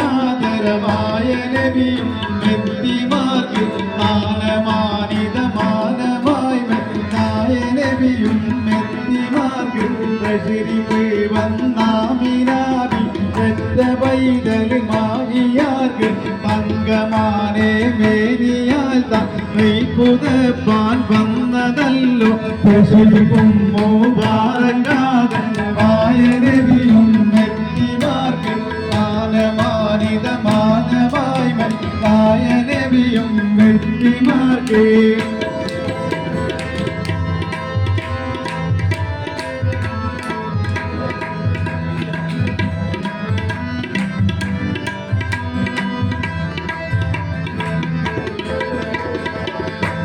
മുബാറക്കാതരമായ നബിയും വ്യക്തിമാർക്ക് മാനമാനിതമാനമായി മെത്തായ നബിയും വ്യക്തിമാർക്ക് പ്രചരിപ്പ് വന്നാമിനാബി രക്ത പൈതൽ മാഹിയാർക്ക് പങ്കമാനെ മേനിയാൽ തമ്മൈ പുതപ്പാൻ വന്നതല്ലോ. പ്രചരിപ്പും മുബാറക്കാതരമായ വ്യക്തിമാർക്ക്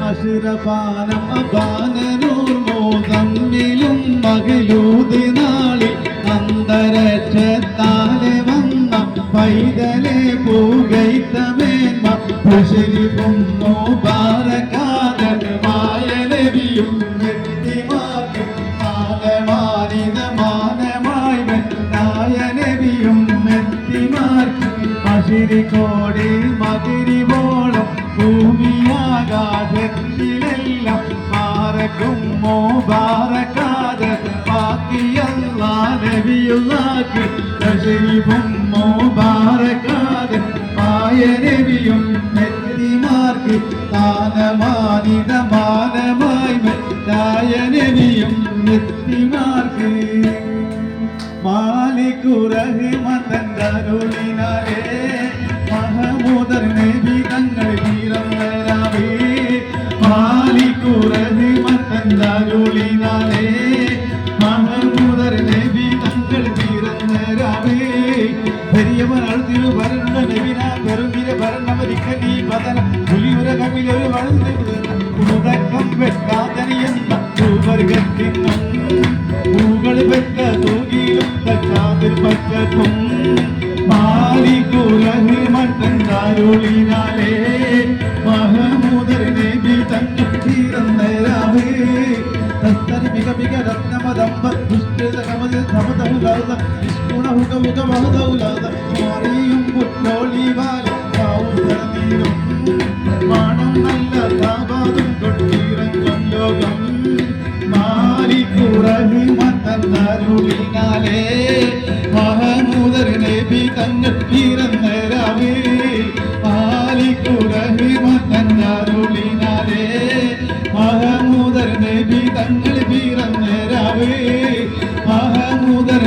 അസുരപാനം അപാനനൂർ മോതമ്മിലും മകളൂത് നാളിൽ പ്രശരിപ്പും നോപാരകാതമായ നബിയും അശിരിക്കോടി മകിരിവോളം ഭൂമിയാകാശത്തിലെല്ലാം പാറക്കും മോപാറക്കാതെ ബാക്കിയല്ല നബിയുള്ളാക്ക് തശരീഫും രവിയും മെത്തിമാർക്ക് നബിയും വ്യക്തിമാർക്ക് താനമാനിതമാനമായി മെറ്റായ നബിയും വ്യക്തിമാർക്ക് മാലിക്കുറഹിമതരുളിനാലേ മഹമൂദർ നബിന പെരുമിര ഭരണമരിക്ക നീ പതന പുലിയുര കവിലൊരു വളർന്നു ഉടക്കം വെക്കാതനിയെന്ന ഭൂവർഗത്തിനും പൂകൾ പെറ്റ തൂകിലും തച്ചാതിൽ പച്ചക്കും മാലിക്കുലഹിമട്ടരുളിനാലേ മഹമൂദർ നബി തങ്ങൾ തീരന്നരാവേ തസ്തരി മിക മിക രത്നമദമ്പ ദുഷ്ടിത കമതി ധമതഹുലാത നിഷ്കുണഹുക മുഖ മഹദൗലാത മാറിയും ലോകം മാറിക്കുറഹിമത്തരുളിനാലേ മഹമൂദർ നബി തങ്ങൾ മഹമൂദർ നബി തങ്ങൾ പിറന്നരാവേ മഹമൂദർ നബി തങ്ങൾ പിറന്നരാവേ. മഹമൂദർ